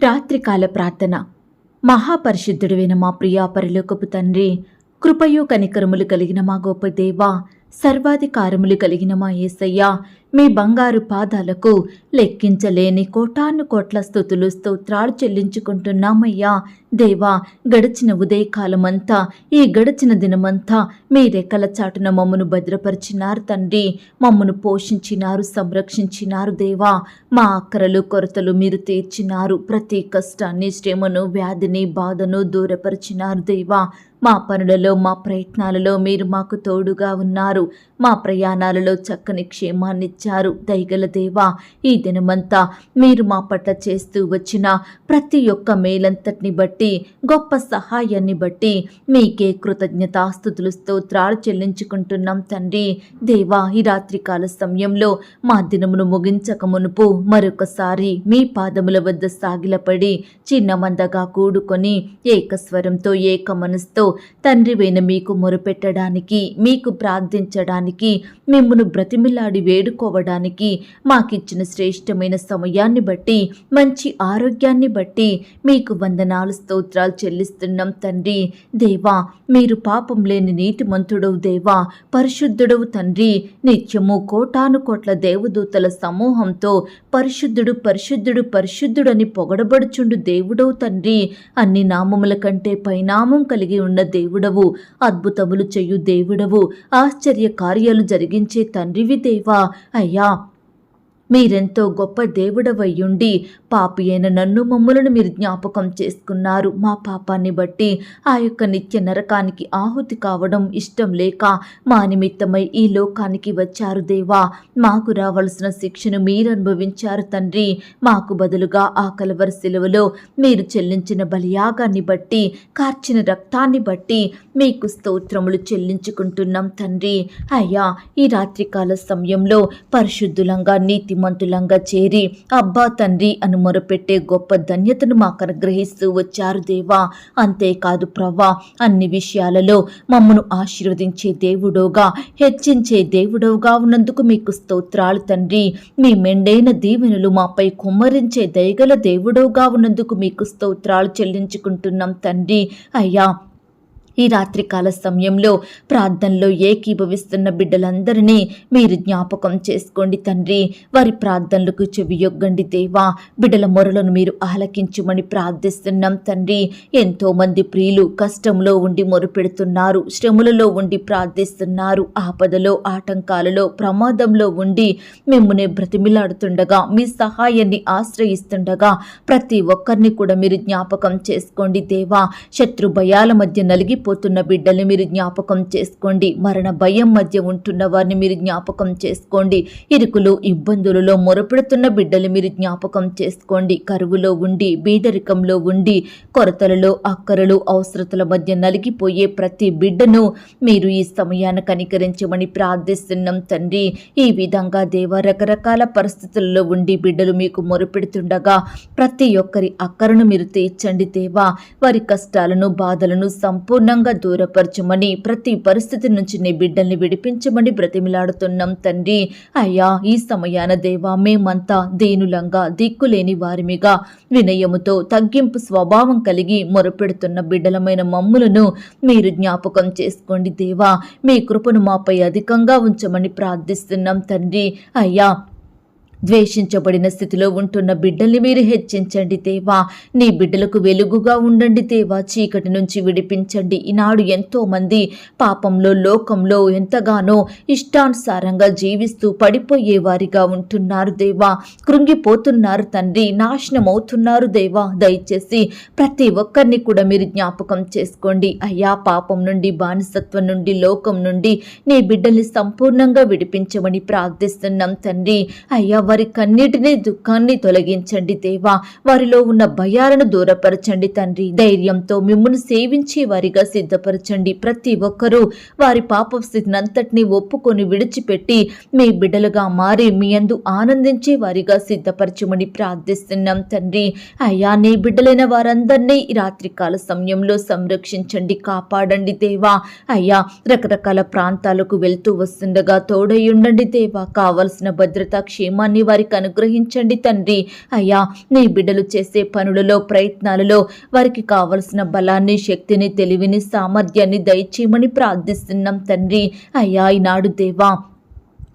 రాత్రికాల ప్రార్థన. మహాపరిశుద్ధుడైన మా ప్రియా పరిలోకపు తండ్రి కృపయు కనికరములు కలిగిన మా గొప్ప దేవ సర్వాధికారములు కలిగిన మా యేసయ్య మీ బంగారు పాదాలకు లెక్కించలేని కోటాను కోట్ల స్థుతులు స్తోత్రాలు చెల్లించుకుంటున్నామయ్యా. దేవా గడిచిన ఉదయకాలమంతా ఈ గడిచిన దినమంతా మీ రెక్కల చాటున మమ్మను భద్రపరిచినారు తండ్రి. మమ్మను పోషించినారు సంరక్షించినారు దేవా. మా అక్కరలు కొరతలు మీరు తీర్చినారు. ప్రతి కష్టాన్ని శ్రమను వ్యాధిని బాధను దూరపరిచినారు దేవా. మా పనులలో మా ప్రయత్నాలలో మీరు మాకు తోడుగా ఉన్నారు. మా ప్రయాణాలలో చక్కని క్షేమాన్నిచ్చారు. దయగల దేవా ఈ దినమంతా మీరు మా పట్ల చేస్తూ వచ్చిన ప్రతి ఒక్క మేలంతటిని బట్టి గొప్ప సహాయాన్ని బట్టి మీకే కృతజ్ఞతాస్థుతులు స్తోత్రాలు చెల్లించుకుంటున్నాం తండ్రి. దేవా ఈ రాత్రికాల సమయంలో మా దినమును ముగించక మునుపు మరొకసారి మీ పాదముల వద్ద సాగిలపడి చిన్న మందగా కూడుకొని ఏకస్వరంతో ఏక మనసుతో తండ్రివైన మీకు మొరుపెట్టడానికి మీకు ప్రార్థించడానికి మిమ్మను బ్రతిమిలాడి వేడుకోవడానికి మాకిచ్చిన శ్రేష్టమైన సమయాన్ని బట్టి మంచి ఆరోగ్యాన్ని బట్టి మీకు వందనాలు స్తోత్రాలు చెల్లిస్తున్నాం తండ్రి. దేవా మీరు పాపం లేని నీతిమంతుడవు దేవా పరిశుద్ధుడవు తండ్రి. నిత్యము కోటాను కోట్ల దేవదూతల సమూహంతో పరిశుద్ధుడు పరిశుద్ధుడు పరిశుద్ధుడని పొగడబడుచుండు దేవుడవు తండ్రి. అన్ని నామముల కంటే పైనామం కలిగి ఉన్న దేవుడవు అద్భుతములు చెయ్యు దేవుడవు ఆశ్చర్య కార్యాలు జరిగించే తండ్రివి దేవా. అయ్యా మీరెంతో గొప్ప దేవుడవయ్యుండి పాపి అయిన నన్ను మమ్ములను మీరు జ్ఞాపకం చేసుకున్నారు. మా పాపాన్ని బట్టి ఆ యొక్క నిత్య నరకానికి ఆహుతి కావడం ఇష్టం లేక మా నిమిత్తమై ఈ లోకానికి వచ్చారు దేవా. మాకు రావలసిన శిక్షను మీరు అనుభవించారు తండ్రి. మాకు బదులుగా ఆ కలవరి సెలవులో మీరు చెల్లించిన బలియాగాన్ని బట్టి కార్చిన రక్తాన్ని బట్టి మీకు స్తోత్రములు చెల్లించుకుంటున్నాం తండ్రి. అయ్యా ఈ రాత్రికాల సమయంలో పరిశుద్ధులంగా నీతిమంతులంగా చేరి అబ్బా తండ్రి అని మొరపెట్టే గొప్ప ధన్యతను మాకు అనుగ్రహిస్తూ వచ్చారు దేవా. అంతేకాదు ప్రవ్వా అన్ని విషయాలలో మమ్మను ఆశీర్వదించే దేవుడోగా హెచ్చించే దేవుడోగా ఉన్నందుకు మీకు స్తోత్రాలు తండ్రి. మీ మెండైన దీవెనలు మాపై కుమ్మరించే దయగల దేవుడోగా ఉన్నందుకు మీకు స్తోత్రాలు చెల్లించుకుంటున్నాం తండ్రి. అయ్యా ఈ రాత్రికాల సమయంలో ప్రార్థనలో ఏకీభవిస్తున్న బిడ్డలందరినీ మీరు జ్ఞాపకం చేసుకోండి తండ్రి. వారి ప్రార్థనలకు చెవియొగ్గండి దేవా. బిడ్డల మొరలను మీరు ఆలకించమని ప్రార్థిస్తున్నాం తండ్రి. ఎంతో మంది ప్రియులు కష్టంలో ఉండి మొరుపెడుతున్నారు శ్రమలలో ఉండి ప్రార్థిస్తున్నారు ఆపదలో ఆటంకాలలో ప్రమాదంలో ఉండి మిమ్మునే బ్రతిమిలాడుతుండగా మీ సహాయాన్ని ఆశ్రయిస్తుండగా ప్రతి ఒక్కరిని కూడా మీరు జ్ఞాపకం చేసుకోండి దేవా. శత్రు భయాల మధ్య నలిగి పోతున్న బిడ్డల్ని మీరు జ్ఞాపకం చేసుకోండి. మరణ భయం మధ్య ఉంటున్న వారిని మీరు జ్ఞాపకం చేసుకోండి. ఇరుకులు ఇబ్బందులలో మొరపెడుతున్న బిడ్డలు మీరు జ్ఞాపకం చేసుకోండి. కరువులో ఉండి బీదరికంలో ఉండి కొరతలలో అక్కరలు అవసరతల మధ్య నలిగిపోయే ప్రతి బిడ్డను మీరు ఈ సమయాన్ని కనికరించమని ప్రార్థిస్తున్నాం తండ్రి. ఈ విధంగా దేవ రకరకాల పరిస్థితుల్లో ఉండి బిడ్డలు మీకు మొరపెడుతుండగా ప్రతి ఒక్కరి అక్కరను మీరు తీర్చండి దేవా. వారి కష్టాలను బాధలను సంపూర్ణ సంపూర్ణంగా దూరపరచమని ప్రతి పరిస్థితి నుంచి నీ బిడ్డల్ని విడిపించమని బ్రతిమిలాడుతున్నాం తండ్రి. అయ్యా ఈ సమయాన దేవా మేమంతా దీనులంగా దిక్కులేని వారిమిగా వినయముతో తగ్గింపు స్వభావం కలిగి మొరపెడుతున్న బిడ్డలమైన మమ్ములను మీరు జ్ఞాపకం చేసుకోండి దేవా. మీ కృపను మాపై అధికంగా ఉంచమని ప్రార్థిస్తున్నాం తండ్రి. అయ్యా ద్వేషించబడిన స్థితిలో ఉంటున్న బిడ్డల్ని మీరు హెచ్చించండి దేవా. నీ బిడ్డలకు వెలుగుగా ఉండండి దేవా. చీకటి నుంచి విడిపించండి. ఈనాడు ఎంతోమంది పాపంలో లోకంలో ఎంతగానో ఇష్టానుసారంగా జీవిస్తూ పడిపోయే వారిగా ఉంటున్నారు దేవా. కృంగిపోతున్నారు తండ్రి నాశనం అవుతున్నారు దేవా. దయచేసి ప్రతి ఒక్కరిని కూడా మీరు జ్ఞాపకం చేసుకోండి. అయ్యా పాపం నుండి బానిసత్వం నుండి లోకం నుండి నీ బిడ్డల్ని సంపూర్ణంగా విడిపించమని ప్రార్థిస్తున్నాం తండ్రి. అయ్యా వారి కన్నిటిని దుఃఖాన్ని తొలగించండి దేవా. వారిలో ఉన్న భయాలను దూరపరచండి తండ్రి. ధైర్యంతో మిమ్మల్ని సేవించే వారిగా సిద్ధపరచండి. ప్రతి ఒక్కరూ వారి పాప స్థితినంతటినీ ఒప్పుకొని విడిచిపెట్టి మీ బిడ్డలుగా మారి మీ అందు ఆనందించే వారిగా సిద్ధపరచమని ప్రార్థిస్తున్నాం తండ్రి. అయ్యా నీ బిడ్డలైన వారందరినీ రాత్రికాల సమయంలో సంరక్షించండి కాపాడండి దేవా. అయ్యా రకరకాల ప్రాంతాలకు వెళ్తూ వస్తుండగా తోడై ఉండండి దేవా. కావలసిన భద్రతా క్షేమాన్ని జ్ఞానాన్ని వారికి అనుగ్రహించండి తండ్రి. అయ్యా నీ బిడ్డలు చేసే పనులలో ప్రయత్నాలలో వారికి కావలసిన బలాన్ని శక్తిని తెలివిని సామర్థ్యాన్ని దయచేయమని ప్రార్థిస్తున్నాం తండ్రి. అయ్యా ఈనాడు దేవా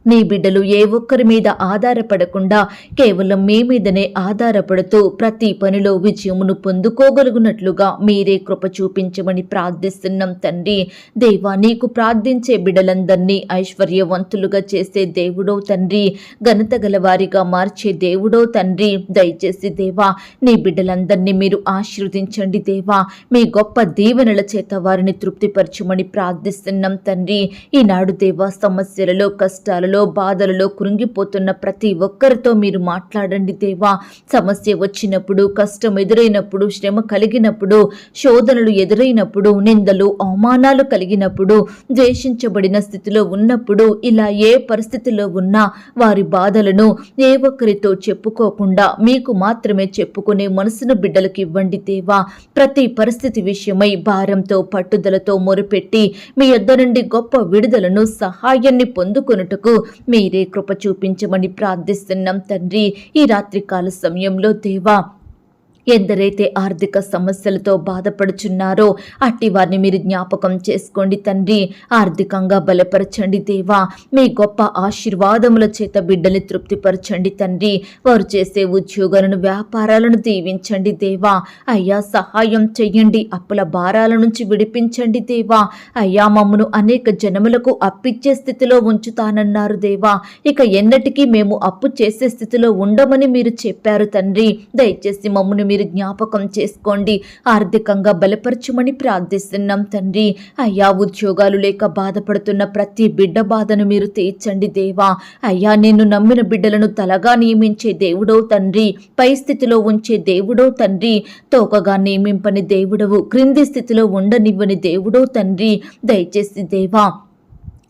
నీ బిడ్డలు ఏ ఒక్కరి మీద ఆధారపడకుండా కేవలం మీ మీదనే ఆధారపడుతూ ప్రతి పనిలో విజయమును పొందుకోగలుగునట్లుగా మీరే కృప చూపించమని ప్రార్థిస్తున్నాం తండ్రి. దేవా నీకు ప్రార్థించే బిడ్డలందరినీ ఐశ్వర్యవంతులుగా చేసే దేవుడో తండ్రి. ఘనత గలవారిగా మార్చే దేవుడో తండ్రి. దయచేసి దేవా నీ బిడ్డలందరినీ మీరు ఆశీర్వదించండి దేవా. మీ గొప్ప దీవెనల చేత వారిని తృప్తిపరచమని ప్రార్థిస్తున్నాం తండ్రి. ఈనాడు దేవా సమస్యలలో కష్టాలలో బాధలలో కృంగిపోతున్న ప్రతి ఒక్కరితో మీరు మాట్లాడండి దేవా. సమస్య వచ్చినప్పుడు కష్టం ఎదురైనప్పుడు శ్రమ కలిగినప్పుడు శోధనలు ఎదురైనప్పుడు నిందలు అవమానాలు కలిగినప్పుడు ద్వేషించబడిన స్థితిలో ఉన్నప్పుడు ఇలా ఏ పరిస్థితిలో ఉన్నా వారి బాధలను ఏ ఒక్కరితో చెప్పుకోకుండా మీకు మాత్రమే చెప్పుకునే మనసును బిడ్డలకు ఇవ్వండి దేవా. ప్రతి పరిస్థితి విషయమై భారంతో పట్టుదలతో మొరుపెట్టి మీ యొద్ద నుండి గొప్ప విడుదలను సహాయాన్ని పొందుకొనుటకు మీరే కృప చూపించమని ప్రార్థిస్తున్నాం తండ్రి. ఈ రాత్రికాల సమయంలో దేవా ఎందరైతే ఆర్థిక సమస్యలతో బాధపడుచున్నారో అట్టి వారిని మీరు జ్ఞాపకం చేసుకోండి తండ్రి. ఆర్థికంగా బలపరచండి దేవా. మీ గొప్ప ఆశీర్వాదముల చేత బిడ్డని తృప్తిపరచండి తండ్రి. వారు చేసే ఉద్యోగాలను వ్యాపారాలను దీవించండి దేవా. అయ్యా సహాయం చెయ్యండి. అప్పుల భారాల నుంచి విడిపించండి దేవా. అయ్యా మమ్మను అనేక జనములకు అప్పిచ్చే స్థితిలో ఉంచుతానన్నారు దేవా. ఇక ఎన్నటికీ మేము అప్పు చేసే స్థితిలో ఉండమని మీరు చెప్పారు తండ్రి. దయచేసి మమ్మను మీరు జ్ఞాపకం చేసుకోండి. ఆర్థికంగా బలపరచమని ప్రార్థిస్తున్నాం తండ్రి. అయ్యా ఉద్యోగాలు లేక బాధపడుతున్న ప్రతి బిడ్డ బాధను మీరు తీర్చండి దేవా. అయ్యా నేను నమ్మిన బిడ్డలను తలగా నియమించే దేవుడో తండ్రి. పై స్థితిలో ఉంచే దేవుడో తండ్రి. తోకగా నియమింపని దేవుడవు. క్రింది స్థితిలో ఉండనివ్వని దేవుడో తండ్రి. దయచేసి దేవా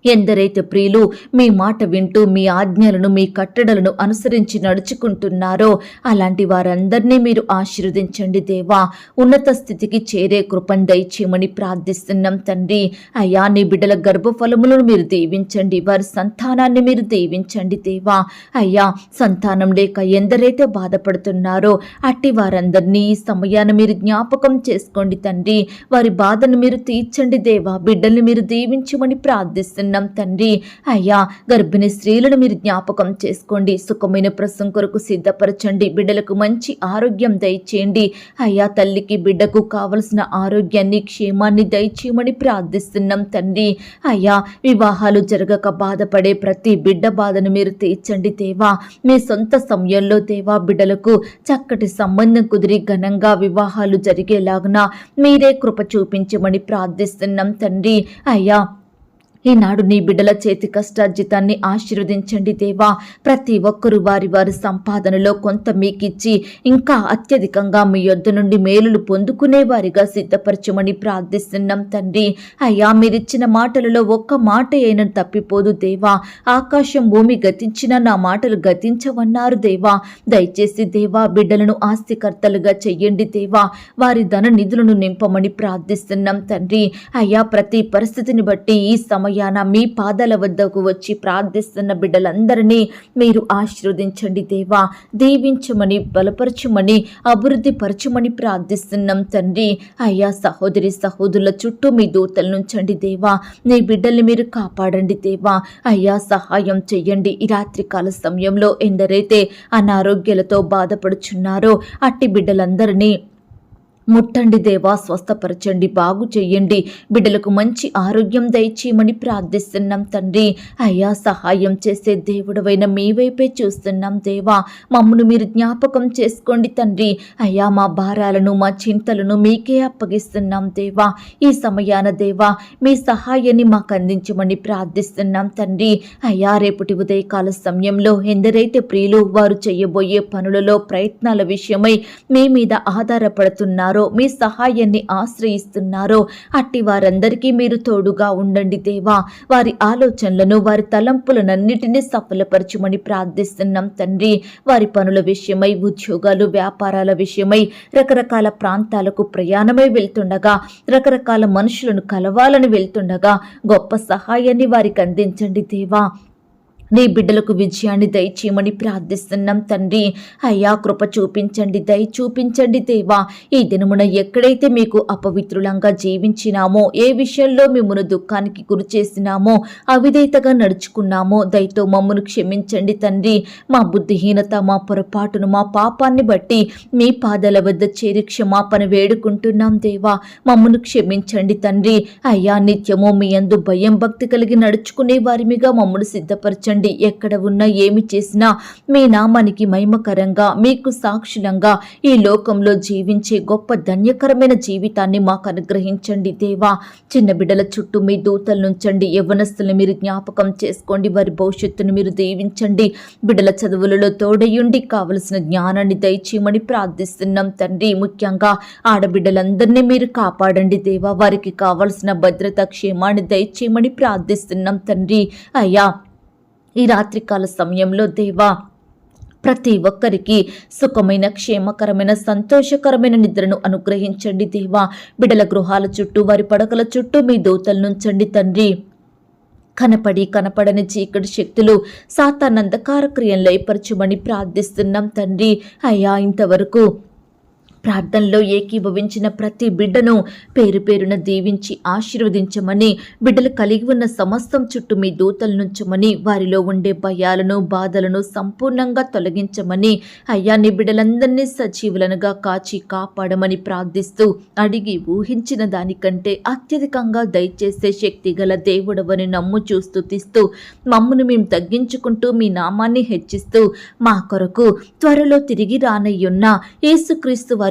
ఎందరైతే ప్రియులు మీ మాట వింటూ మీ ఆజ్ఞలను మీ కట్టడలను అనుసరించి నడుచుకుంటున్నారో అలాంటి వారందరినీ మీరు ఆశీర్వదించండి దేవా. ఉన్నత స్థితికి చేరే కృపను దయచేయమని ప్రార్థిస్తున్నాం తండ్రి. అయ్యా నీ బిడ్డల గర్భఫలములను మీరు దీవించండి. వారి సంతానాన్ని మీరు దీవించండి దేవా. అయ్యా సంతానం లేక ఎందరైతే బాధపడుతున్నారో అట్టి వారందరినీ ఈ సమయాన్ని మీరు జ్ఞాపకం చేసుకోండి తండ్రి. వారి బాధను మీరు తీర్చండి దేవా. బిడ్డల్ని మీరు దీవించమని ప్రార్థిస్తున్నాం తండ్రి. అయ్యా గర్భిణీ స్త్రీలను మీరు జ్ఞాపకం చేసుకోండి. సుఖమైన ప్రసం కొరకు సిద్ధపరచండి. బిడ్డలకు మంచి ఆరోగ్యం దయచేయండి. అయ్యా తల్లికి బిడ్డకు కావలసిన ఆరోగ్యాన్ని క్షేమాన్ని దయచేయమని ప్రార్థిస్తున్నాం తండ్రి. అయ్యా వివాహాలు జరగక బాధపడే ప్రతి బిడ్డ బాధను మీరు తీర్చండి దేవా. మీ సొంత సమయంలో దేవా బిడ్డలకు చక్కటి సంబంధం కుదిరి ఘనంగా వివాహాలు జరిగేలాగున మీరే కృప చూపించమని ప్రార్థిస్తున్నాం తండ్రి. అయ్యా ఈనాడు నీ బిడ్డల చేతి కష్టార్జితాన్ని ఆశీర్వదించండి దేవా. ప్రతి ఒక్కరూ వారి వారి సంపాదనలో కొంత మీకిచ్చి ఇంకా అత్యధికంగా మీ యొద్ద నుండి మేలులు పొందుకునే వారిగా సిద్ధపరచమని ప్రార్థిస్తున్నాం తండ్రి. అయ్యా మీరిచ్చిన మాటలలో ఒక్క మాట అయిన తప్పిపోదు దేవా. ఆకాశం భూమి గతించిన నా మాటలు గతించవన్నారు దేవా. దయచేసి దేవా బిడ్డలను ఆస్తికర్తలుగా చెయ్యండి దేవా. వారి ధన నిధులను నింపమని ప్రార్థిస్తున్నాం తండ్రి. అయ్యా ప్రతి పరిస్థితిని బట్టి ఈ సమయాన మీ పాదాల వద్దకు వచ్చి ప్రార్థిస్తున్న బిడ్డలందరినీ మీరు ఆశీర్వదించండి దేవా. దీవించమని బలపరచమని అభివృద్ధి పరచమని ప్రార్థిస్తున్నాం తండ్రి. అయ్యా సహోదరి సహోదరుల చుట్టూ మీ దూతల ఉంచండి దేవా. నీ బిడ్డల్ని మీరు కాపాడండి దేవా. అయ్యా సహాయం చెయ్యండి. ఈ రాత్రికాల సమయంలో ఎందరైతే అనారోగ్యాలతో బాధపడుచున్నారో అట్టి బిడ్డలందరినీ ముట్టండి దేవా స్వస్థపరచండి బాగు చెయ్యండి బిడ్డలకు మంచి ఆరోగ్యం దయచేయమని ప్రార్థిస్తున్నాం తండ్రి. అయ్యా సహాయం చేసే దేవుడవైన మీ వైపే చూస్తున్నాం దేవా. మమ్మను మీరు జ్ఞాపకం చేసుకోండి తండ్రి. అయ్యా మా భారాలను మా చింతలను మీకే అప్పగిస్తున్నాం దేవా. ఈ సమయాన దేవా మీ సహాయాన్ని మాకు అందించమని ప్రార్థిస్తున్నాం తండ్రి. అయ్యా రేపటి ఉదయకాల సమయంలో ఎందరైతే ప్రియులు వారు చేయబోయే పనులలో ప్రయత్నాల విషయమై మీ మీద ఆధారపడుతున్నారు మీ సహాయాన్ని ఆశ్రయిస్తున్నారో అట్టి వారందరికీ మీరు తోడుగా ఉండండి దేవా. వారి ఆలోచనలను వారి తలంపులనన్నిటినీ సఫలపరచమని ప్రార్థిస్తున్నాం తండ్రి. వారి పనుల విషయమై ఉద్యోగాలు వ్యాపారాల విషయమై రకరకాల ప్రాంతాలకు ప్రయాణమై వెళ్తుండగా రకరకాల మనుషులను కలవాలని వెళ్తుండగా గొప్ప సహాయాన్ని వారికి అందించండి దేవా. నీ బిడ్డలకు విజయాన్ని దయచేయమని ప్రార్థిస్తున్నాం తండ్రి. అయ్యా కృప చూపించండి దయ చూపించండి దేవా. ఈ దినమున ఎక్కడైతే మీకు అపవిత్రులంగా జీవించినామో ఏ విషయంలో మిమ్మల్ని దుఃఖానికి గురి చేసినామో అవిధేయతగా నడుచుకున్నామో దయతో మమ్మను క్షమించండి తండ్రి. మా బుద్ధిహీనత మా పొరపాటును మా పాపాన్ని బట్టి మీ పాదాల వద్ద చేరి క్షమాపణ వేడుకుంటున్నాం దేవా. మమ్మను క్షమించండి తండ్రి. అయ్యా నిత్యము మీ అందు భయం భక్తి కలిగి నడుచుకునే వారిమిగా మమ్మను సిద్ధపరచండి. ఎక్కడ ఉన్నా ఏమి చేసినా మీ నామానికి మహిమకరంగా మీకు సాక్షులంగా ఈ లోకంలో జీవించే గొప్ప ధన్యకరమైన జీవితాన్ని మాకు అనుగ్రహించండి దేవా. చిన్న బిడ్డల చుట్టూ మీ దూతలు నుంచండి యవ్వనస్తులను మీరు జ్ఞాపకం చేసుకోండి. వారి భవిష్యత్తును మీరు దీవించండి. బిడ్డల చదువులలో తోడయుండి కావలసిన జ్ఞానాన్ని దయచేయమని ప్రార్థిస్తున్నాం తండ్రి. ముఖ్యంగా ఆడబిడ్డలందరినీ మీరు కాపాడండి దేవా. వారికి కావలసిన భద్రత క్షేమాన్ని దయచేయమని ప్రార్థిస్తున్నాం తండ్రి. అయ్యా ఈ రాత్రికాల సమయంలో దేవా ప్రతి ఒక్కరికి సుఖమైన క్షేమకరమైన సంతోషకరమైన నిద్రను అనుగ్రహించండి దేవా. బిడల గృహాల చుట్టూ వారి పడకల చుట్టూ మీ దూతలు నుంచండి తండ్రి. కనపడి కనపడని చీకటి శక్తులు సాతానందకార క్రియలు ఏర్పరచుమని ప్రార్థిస్తున్నాం తండ్రి. అయ్యా ఇంతవరకు ప్రార్థనలో ఏకీభవించిన ప్రతి బిడ్డను పేరు పేరున దీవించి ఆశీర్వదించమని బిడ్డలు కలిగి ఉన్న సమస్తం చుట్టూ మీ దూతల నుంచమని వారిలో ఉండే భయాలను బాధలను సంపూర్ణంగా తొలగించమని అయ్యా నీ బిడ్డలందరినీ సజీవులనుగా కాచి కాపాడమని ప్రార్థిస్తూ అడిగి ఊహించిన దానికంటే అత్యధికంగా దయచేసే శక్తి గల దేవుడవని నమ్ము చూస్తూ తీస్తూ మమ్మును మేము తగ్గించుకుంటూ మీ నామాన్ని హెచ్చిస్తూ మా కొరకు త్వరలో తిరిగి రానయ్యున్న యేసుక్రీస్తు వారి